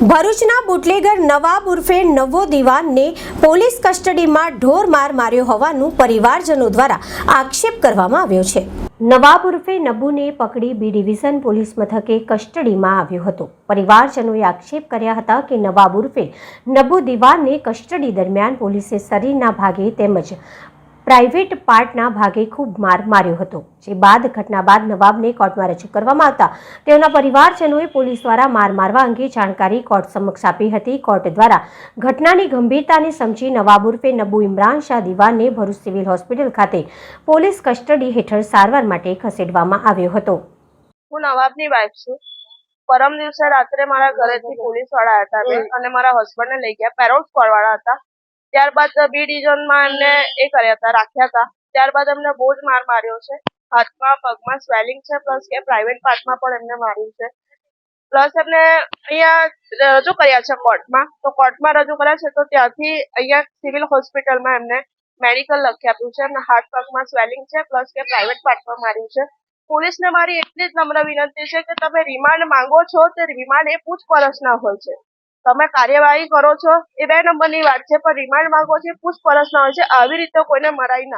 ભરૂચના બુટલેગર નવાબ ઉર્ફે નવો દિવાનને પોલીસ કસ્ટડીમાં ઢોર માર માર્યો હોવાનું પરિવારજનો દ્વારા આક્ષેપ કરવામાં આવ્યો છે. નવાબ ઉર્ફે નબુને પકડી બી ડિવિઝન પોલીસ મથકે કસ્ટડીમાં આવ્યો હતો. પરિવારજનોએ આક્ષેપ કર્યા હતા કે નવાબ ઉર્ફે નબુ દિવાનને કસ્ટડી દરમિયાન પોલીસે શરીરના ભાગે તેમજ પ્રાઇવેટ પાર્ટના ભાગે ખૂબ માર માર્યો હતો. જે બાદ ઘટના બાદ નવાબને કોર્ટમાં રજૂ કરવામાં આવતા તેઓના પરિવારજનોએ પોલીસ દ્વારા માર મારવા અંગે જાણકારી કોર્ટ સમક્ષ આપી હતી. કોર્ટ દ્વારા ઘટનાની ગંભીરતાને સમજી નવાબ ઉર્ફે નબુ ઇમરાન શાહ દિવાનને ભરૂચ સિવિલ હોસ્પિટલ ખાતે પોલીસ કસ્ટડી હેઠળ સારવાર માટે ખસેડવામાં આવ્યો હતો. હું નવાબની વાઇફ છું. પરમ દિવસે રાત્રે મારા ઘરેથી પોલીસવાળા હતા અને મારા હસબન્ડને લઈ ગયા. પેરોલ સ્ક્વોડ વાળા હતા. ત્યારબાદ બી ડિવિઝનમાં એમને એ કર્યા હતા, રાખ્યા હતા. ત્યારબાદ એમને બહુ જ માર માર્યો છે. હાથમાં, પગમાં સ્વેલિંગ છે, પ્લસ કે પ્રાઇવેટ પાર્ટમાં પણ એમને માર્યું છે. પ્લસ એમને અહીંયા રજૂ કર્યા છે કોર્ટમાં. તો કોર્ટમાં રજૂ કર્યા છે તો ત્યાંથી અહીંયા સિવિલ હોસ્પિટલમાં એમને મેડિકલ લખી આપ્યું છે એમના હાથ, પગમાં સ્વેલિંગ છે, પ્લસ કે પ્રાઇવેટ પાર્ટમાં માર્યું છે. પોલીસને મારી એટલી જ નમ્ર વિનંતી છે કે તમે રિમાન્ડ માંગો છો તે રિમાન્ડ એ પૂછપરછના હોય છે. તમે કાર્યવાહી કરો છો, એ બે નંબરની વાત છે, પણ રિમાન્ડ માંગો છો પૂછપરછ ના હોય છે, આવી રીતે કોઈને મરાય ના.